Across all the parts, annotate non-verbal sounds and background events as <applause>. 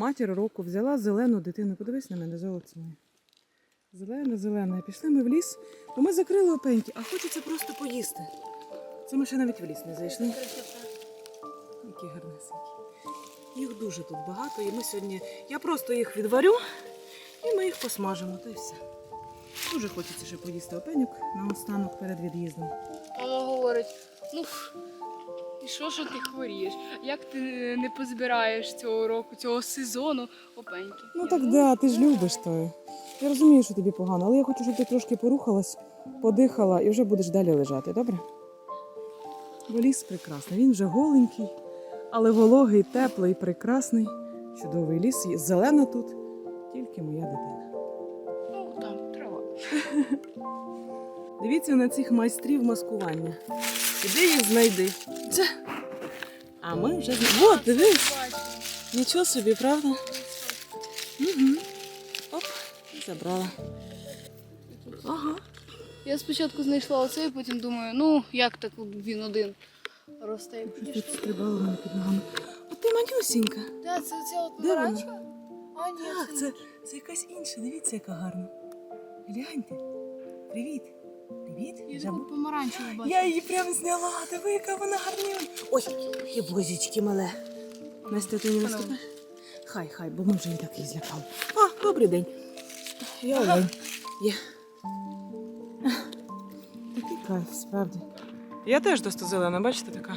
матір року взяла зелену дитину. Подивись на мене, золоце моє. Зелена, зелена. Пішли ми в ліс, бо ми закрили опеньки, а хочеться просто поїсти. Це ми ще навіть в ліс не зайшли. Які гарнесенькі. Їх дуже тут багато, і ми сьогодні. Я просто їх відварю і ми їх посмажимо, та й все. Дуже хочеться ще поїсти опеньок на останок перед від'їздом. Мама говорить, ну і що що ти хворієш? Як ти не позбираєш цього року, цього сезону опеньки? Ну так да, ти ж любиш то. Я розумію, що тобі погано, але я хочу, щоб ти трошки порухалась, подихала і вже будеш далі лежати, добре? Бо ліс прекрасний. Він вже голенький, але вологий, теплий, прекрасний. Чудовий ліс, є зелена тут, тільки моя дитина. Ну там трава. <laughs> Дивіться на цих майстрів маскування. Іди їх знайди. Це. А ми вже зна- Вот, дивись. Нічого собі, правда? Угу. Оп, забрала. Ага. Я спочатку знайшла оцей, потім думаю, ну як так він один росте. Тут стрибало мене під ногами. От ти манюсінька. Так, це ця от Де вона? наранчка? А, ні, Так, це, це якась інша. Дивіться, яка гарна. Гляньте. Привіт. Привіт. Я таку помаранчеву бачу. Я її прям зняла. Диви, яка вона гарна. Ой, і бозічки мале. Настя, ти не наступиш? Хай, хай, бо ми вже і так її злякали. А, добрий день. Я Олень. Є. Такий кайф, справді. Я теж досить зелена, бачите, така.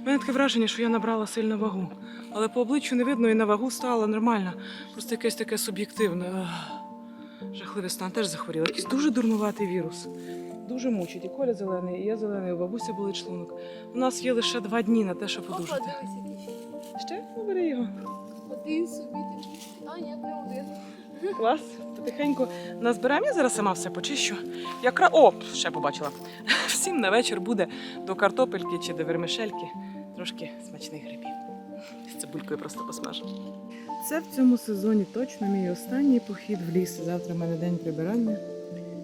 У мене таке враження, що я набрала сильну вагу. Але по обличчю не видно і на вагу стала нормально. Просто якесь таке суб'єктивне. Ах, Жахливий стан теж захворіла. Якийсь дуже дурнуватий вірус. Дуже мучить. І Коля зелений, і я зелений, у бабуся болить шлунок. У нас є лише два дні на те, щоб одужати. ще. Побери його. Один собі. А, ні, не один. Клас. Потихеньку назбираємо. Я зараз сама все почищу. Якра... О, ще побачила. <laughs> Всім на вечір буде до картопельки чи до вермишельки трошки смачних грибів. З цибулькою просто посмажу. Це в цьому сезоні точно мій останній похід в ліс. Завтра в мене день прибирання.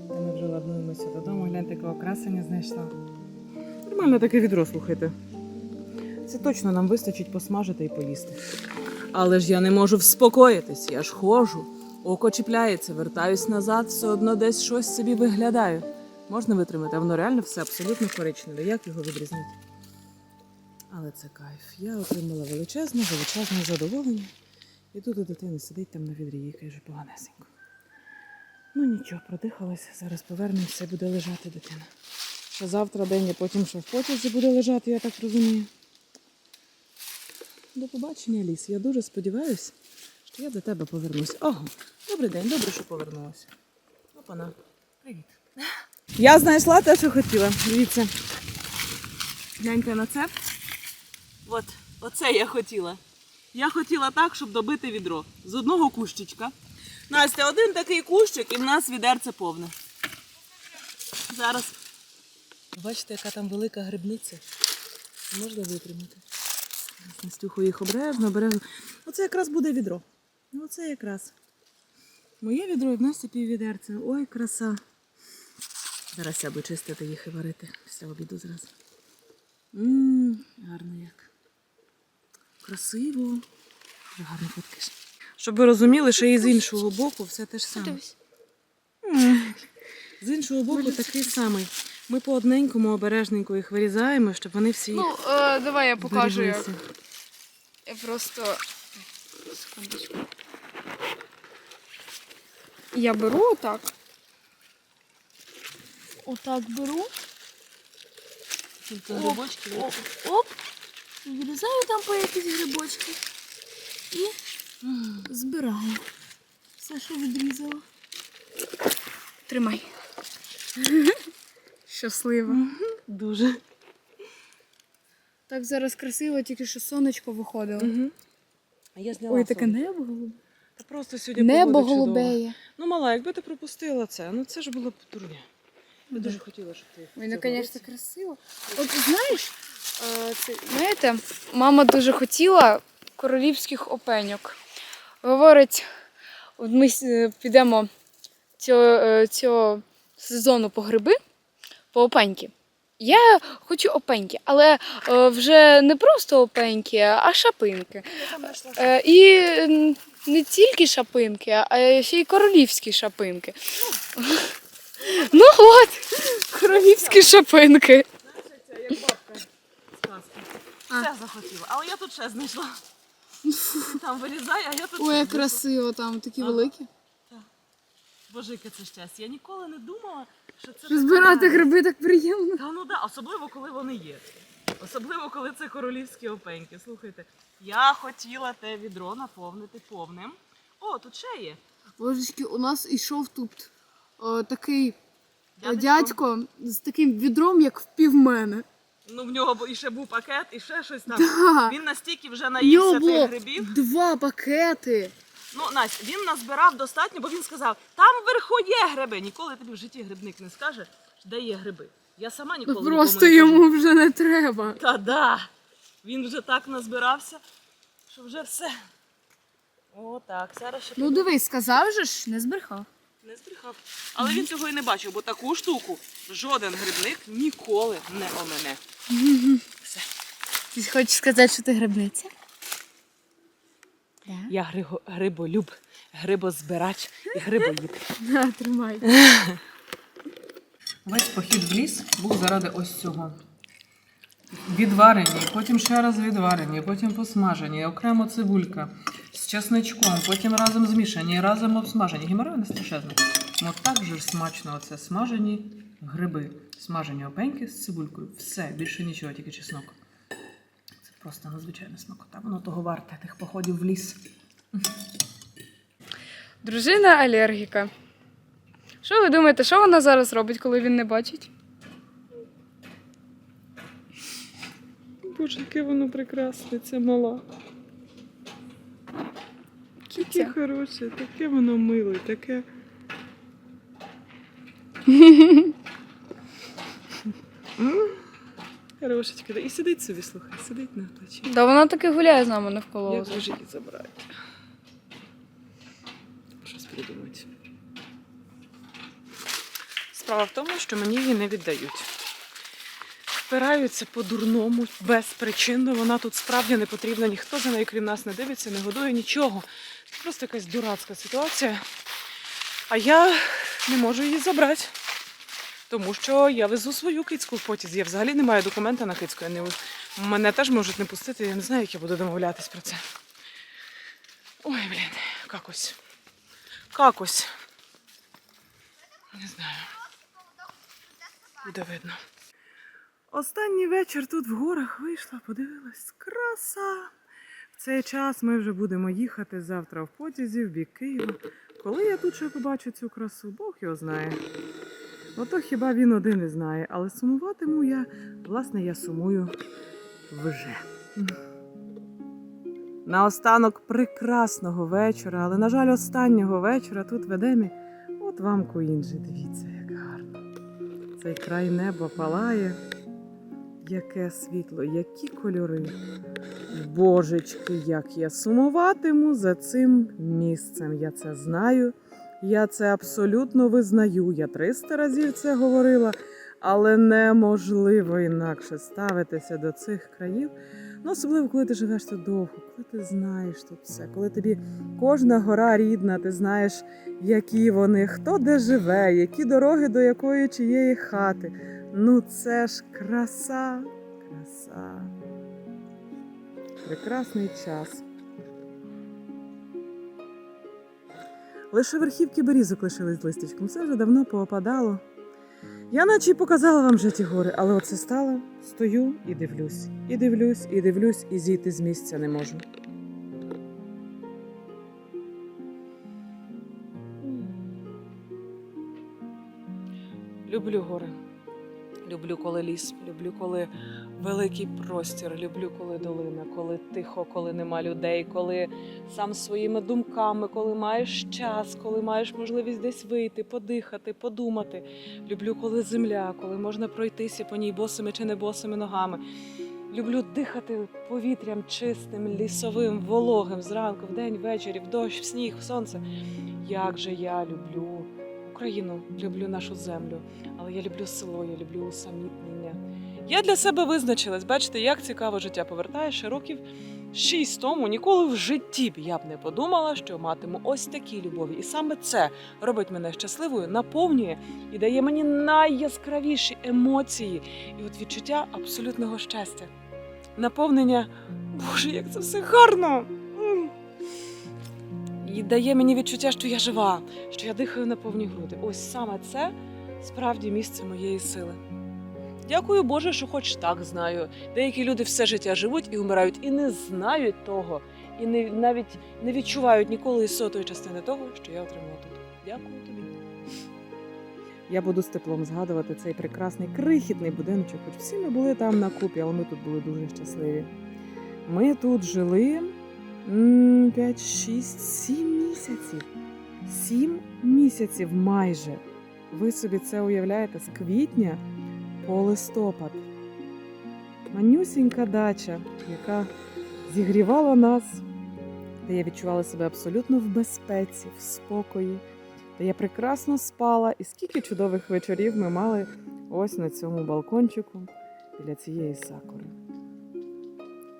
Ми вже ладнуємося додому. Гляньте, якого красення знайшла. Нормально таке відро, слухайте. Це точно нам вистачить посмажити і поїсти. Але ж я не можу вспокоїтись, я ж ходжу. Око чіпляється, вертаюсь назад, все одно десь щось собі виглядаю. Можна витримати, а воно реально все абсолютно коричневе. Як його відрізнити? Але це кайф. Я отримала величезне, величезне задоволення. І тут у дитини сидить там на відрі, їй каже поганесенько. Ну нічого, продихалася, зараз повернемося і буде лежати дитина. Ще завтра день, а потім ще в потязі буде лежати, я так розумію. До побачення, Ліс. Я дуже сподіваюся, що я до тебе повернусь. Ого, добрий день, добре, що повернулася. Опана, привіт. Я знайшла те, що хотіла. Дивіться. Гляньте на це. От, оце я хотіла. Я хотіла так, щоб добити відро. З одного кущичка. Настя, один такий кущик і в нас відерце повне. Зараз. Бачите, яка там велика грибниця. Можна витримати. Зараз Настюху їх обережно, обережно. Оце якраз буде відро. Оце якраз. Моє відро і в Насті піввідерця. Ой, краса. Зараз я буду чистити їх і варити після обіду зразу. Ммм, гарно як. Красиво. Гарно фоткаєш. Щоб ви розуміли, що і з іншого боку все те ж саме. З іншого боку такий самий. Ми по одненькому обережненько їх вирізаємо, щоб вони всі Ну, е, давай я покажу, як. Я просто. Секундочку. Я беру отак. Отак беру. Оп. Оп, оп. Відрізаю там по якісь грибочки. І збираю. Все, що відрізала. Тримай. Щаслива. Дуже. Так зараз красиво, тільки що сонечко виходило. Угу. А я зняла Ой, таке сон. небо голубе. Та просто сьогодні Небо погода чудова. голубеє. Ну, мала, якби ти пропустила це, ну це ж було б дурня. Я дуже хотіла, щоб ти. Ой, ну, звісно, красиво. От знаєш, це, знаєте, мама дуже хотіла королівських опеньок. Говорить, от ми е, підемо цього, е, цього сезону по гриби, по опеньки. Я хочу опеньки, але е, вже не просто опеньки, а шапинки. І не тільки шапинки, а ще й королівські шапинки. Ну от, королівські шапинки. Як бабка. Все захотіла. Але я тут ще знайшла. <laughs> Там вирізай, а я тут. Ой, ще як знайшла. красиво там, такі Ага. великі. Боже, яке це щастя. Я ніколи не думала, що це. Збирати гриби так приємно. Та ну да, особливо коли вони є. Особливо, коли це королівські опеньки. Слухайте, я хотіла те відро наповнити повним. О, тут ще є. Божечки, у нас ішов тут о, такий Дядечко. дядько з таким відром, як в пів мене. Ну, в нього і ще був пакет, і ще щось там. Да. Він настільки вже наївся тих грибів. два пакети. Ну, Настя, він назбирав достатньо, бо він сказав, там вверху є гриби. Ніколи тобі в житті грибник не скаже, де є гриби. Я сама ніколи нікому просто не кажу. йому вже не треба. Та да. Він вже так назбирався, що вже все. О, так, зараз ще Ну піду. дивись, сказав же ж, не збрехав. не збрехав. Але він цього і не бачив, бо таку штуку жоден грибник ніколи не омене. Все. Ти хочеш сказати, що ти грибниця? Я григо- гриболюб, грибозбирач і грибоїд. Да, тримай. Весь похід в ліс був заради ось цього. Відварені, потім ще раз відварені, потім посмажені, окремо цибулька з чесничком, потім разом змішані, разом обсмажені. Геморрой не страшезний. Ну так же ж смачно оце смажені гриби, смажені опеньки з цибулькою. Все, більше нічого, тільки чеснок. Це просто надзвичайна смакота. Воно того варте, тих походів в ліс. Дружина алергіка. Що ви думаєте, що вона зараз робить, коли він не бачить? Боже, яке воно прекрасне, це мала. Таке хороше, таке воно миле, таке. <laughs> М, Хорошечко. І сидить собі, слухай, сидить на плечі. Да вона таки гуляє з нами навколо. Як же її забрати? Щось придумати. Справа в тому, що мені її не віддають. Впираються по-дурному, безпричинно. Вона тут справді не потрібна. Ніхто за нею, крім нас, не дивиться, не годує нічого. Це просто якась дурацька ситуація. А я не можу її забрати. Тому що я везу свою кицьку в потязі. Я взагалі не маю документа на кицьку. Я не... Мене теж можуть не пустити, я не знаю, як я буду домовлятись про це. Ой, блін, какось. Какось. Не знаю. Буде видно. Останній вечір тут в горах вийшла, подивилась. Краса. В цей час ми вже будемо їхати завтра в потязі в бік Києва. Коли я тут ще побачу цю красу, Бог його знає. Ото хіба він один і знає, але сумуватиму я, власне, я сумую вже. На останок прекрасного вечора, але, на жаль, останнього вечора тут в Едемі. От вам Куінджі, дивіться, як гарно. Цей край неба палає. Яке світло, які кольори. Божечки, як я сумуватиму за цим місцем. Я це знаю. Я це абсолютно визнаю. Я 300 разів це говорила, але неможливо інакше ставитися до цих країв. Ну, особливо, коли ти живеш тут довго, коли ти знаєш тут все, коли тобі кожна гора рідна, ти знаєш, які вони, хто де живе, які дороги до якої чиєї хати. Ну, це ж краса, краса. Прекрасний час. Лише верхівки берізок лишились листячком. Це вже давно поопадало. Я наче й показала вам вже ті гори, але оце стало, стою і дивлюсь, і дивлюсь, і дивлюсь, і зійти з місця не можу. Люблю гори. Люблю, коли ліс, люблю, коли великий простір, люблю, коли долина, коли тихо, коли нема людей, коли сам своїми думками, коли маєш час, коли маєш можливість десь вийти, подихати, подумати. Люблю, коли земля, коли можна пройтися по ній босими чи не босими ногами. Люблю дихати повітрям чистим, лісовим, вологим зранку, вдень, ввечері, в дощ, в сніг, в сонце. Як же я люблю Україну, люблю нашу землю, але я люблю село, я люблю усамітнення. Я для себе визначилась, бачите, як цікаво життя повертає ще років шість тому. Ніколи в житті б я б не подумала, що матиму ось такі любові. І саме це робить мене щасливою, наповнює і дає мені найяскравіші емоції і от відчуття абсолютного щастя. Наповнення, Боже, як це все гарно! І дає мені відчуття, що я жива, що я дихаю на повні груди. Ось саме це справді місце моєї сили. Дякую Боже, що хоч так знаю. Деякі люди все життя живуть і вмирають, і не знають того, і не, навіть не відчувають ніколи сотої частини того, що я отримала тут. Дякую тобі. Я буду з теплом згадувати цей прекрасний крихітний будиночок, хоч всі ми були там на купі, але ми тут були дуже щасливі. Ми тут жили 5, 6, 7 місяців. 7 місяців майже. Ви собі це уявляєте з квітня по листопад. Манюсінька дача, яка зігрівала нас, де я відчувала себе абсолютно в безпеці, в спокої, де я прекрасно спала. І скільки чудових вечорів ми мали ось на цьому балкончику біля цієї сакури.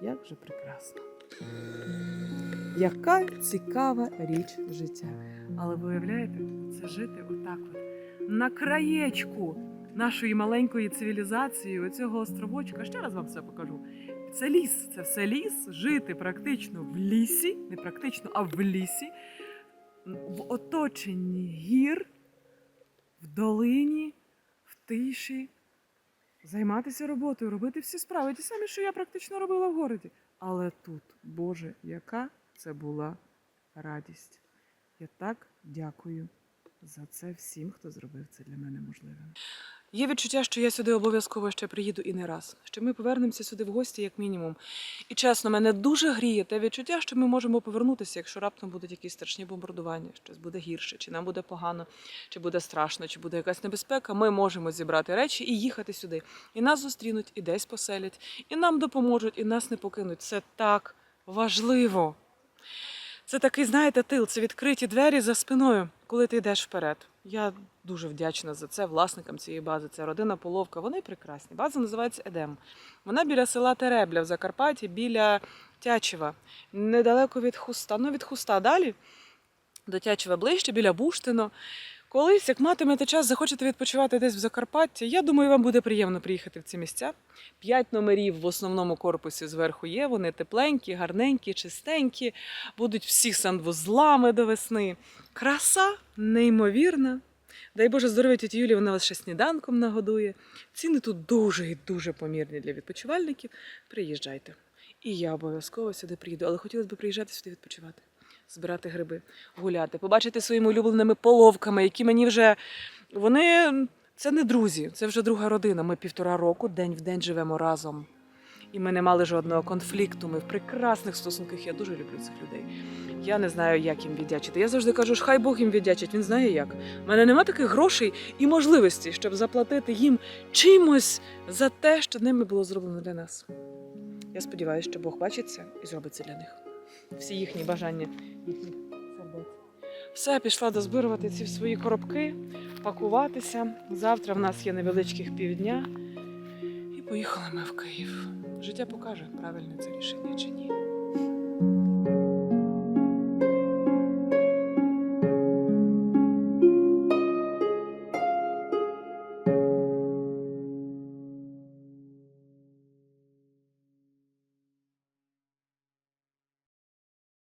Як же прекрасно! Яка цікава річ життя. Але ви уявляєте, це жити отак от на краєчку нашої маленької цивілізації, оцього островочка. Ще раз вам все покажу. Це ліс, це все ліс, жити практично в лісі, не практично, а в лісі, в оточенні гір, в долині, в тиші, займатися роботою, робити всі справи. Ті самі, що я практично робила в городі. Але тут, Боже, яка це була радість. Я так дякую за це всім, хто зробив це для мене можливим. Є відчуття, що я сюди обов'язково ще приїду і не раз. Що ми повернемося сюди в гості, як мінімум. І чесно, мене дуже гріє те відчуття, що ми можемо повернутися, якщо раптом будуть якісь страшні бомбардування, щось буде гірше, чи нам буде погано, чи буде страшно, чи буде якась небезпека. Ми можемо зібрати речі і їхати сюди. І нас зустрінуть, і десь поселять, і нам допоможуть, і нас не покинуть. Це так важливо. Це такий, знаєте, тил, це відкриті двері за спиною, коли ти йдеш вперед. Я дуже вдячна за це власникам цієї бази. Це родина Половка. Вони прекрасні. База називається Едем. Вона біля села Теребля в Закарпатті, біля Тячева, недалеко від хуста. Ну, від хуста далі, до Тячева ближче, біля Буштино. Колись, як матимете час, захочете відпочивати десь в Закарпатті, я думаю, вам буде приємно приїхати в ці місця. П'ять номерів в основному корпусі зверху є. Вони тепленькі, гарненькі, чистенькі, будуть всі санвузлами до весни. Краса неймовірна. Дай Боже здоров'я тіті Юлі, вона вас ще сніданком нагодує. Ціни тут дуже і дуже помірні для відпочивальників. Приїжджайте. І я обов'язково сюди приїду, але хотілося б приїжджати сюди відпочивати, збирати гриби, гуляти, побачити своїми улюбленими половками, які мені вже вони це не друзі, це вже друга родина. Ми півтора року день в день живемо разом. І ми не мали жодного конфлікту. Ми в прекрасних стосунках. Я дуже люблю цих людей. Я не знаю, як їм віддячити. Я завжди кажу, що хай Бог їм віддячить. Він знає як. У мене немає таких грошей і можливості, щоб заплатити їм чимось за те, що ними було зроблено для нас. Я сподіваюся, що Бог бачить це і зробить це для них. Всі їхні бажання, їхні сердець. Все, пішла дозбирувати ці свої коробки, пакуватися. Завтра в нас є невеличких півдня. І поїхали ми в Київ. Життя покаже, правильне це рішення чи ні.